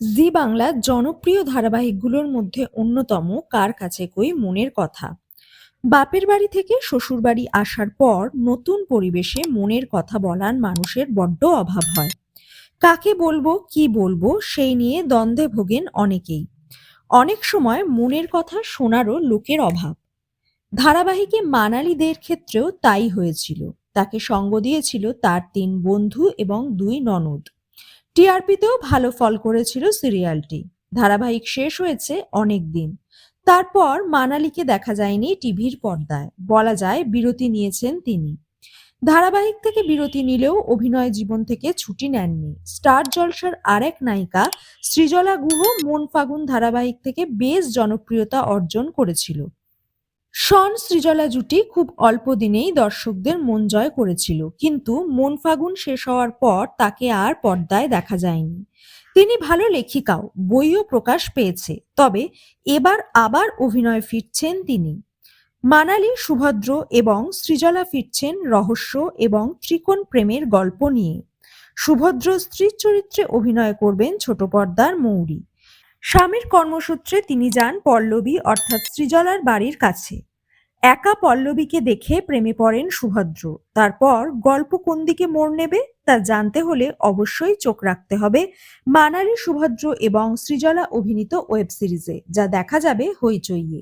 জি বাংলার জনপ্রিয় ধারাবাহিকগুলোর মধ্যে অন্যতম কার কাছে কই মনের কথা? বাপের বাড়ি থেকে শ্বশুরবাড়ি আসার পর নতুন পরিবেশে মনের কথা বলার মানুষের বড্ড অভাব হয়। কাকে বলব, কি বলব, সেই নিয়ে দ্বন্দ্বে ভোগেন অনেকেই। অনেক সময় মনের কথা শোনারও লোকের অভাব। ধারাবাহিকে মানালিদের ক্ষেত্রেও তাই হয়েছিল। তাকে সঙ্গ দিয়েছিল তার তিন বন্ধু এবং দুই ননদ। টিআরপিতেও ভালো ফল করেছিল সিরিয়ালটি। ধারাবাহিক শেষ হয়েছে অনেক দিন। তারপর মানালিকে দেখা যায়নি টিভির পর্দায়। বলা যায় বিরতি নিয়েছেন তিনি। ধারাবাহিক থেকে বিরতি নিলেও অভিনয় জীবন থেকে ছুটি নেননি। স্টার জলসার আরেক নায়িকা সৃজলা গুহ মন ফাগুন ধারাবাহিক থেকে বেশ জনপ্রিয়তা অর্জন করেছিল। শন সৃজলা জুটি খুব অল্প দিনেই দর্শকদের মন জয় করেছিল, কিন্তু মন ফাগুন শেষ হওয়ার পর তাকে আর পর্দায় দেখা যায়নি। তিনি ভালো লেখিকাও, বইও প্রকাশ পেয়েছে, তবে এবার আবার অভিনয় ফিরছেন তিনি। মানালি, সুভদ্র এবং সৃজলা ফিরছেন রহস্য এবং ত্রিকোণ প্রেমের গল্প নিয়ে। সুভদ্র স্ত্রীর চরিত্রে অভিনয় করবেন ছোট পর্দার মৌরি। স্বামীর কর্মসূত্রে তিনি যান পল্লবী, অর্থাৎ শ্রীজলার বাড়ির কাছে। একা পল্লবীকে দেখে প্রেমে পড়েন সুভদ্র। তারপর গল্প কোন দিকে মোড় নেবে তা জানতে হলে অবশ্যই চোখ রাখতে হবে মানালি সুভদ্র এবং শ্রীজলা অভিনীত ওয়েব সিরিজে, যা দেখা যাবে হইচইয়ে।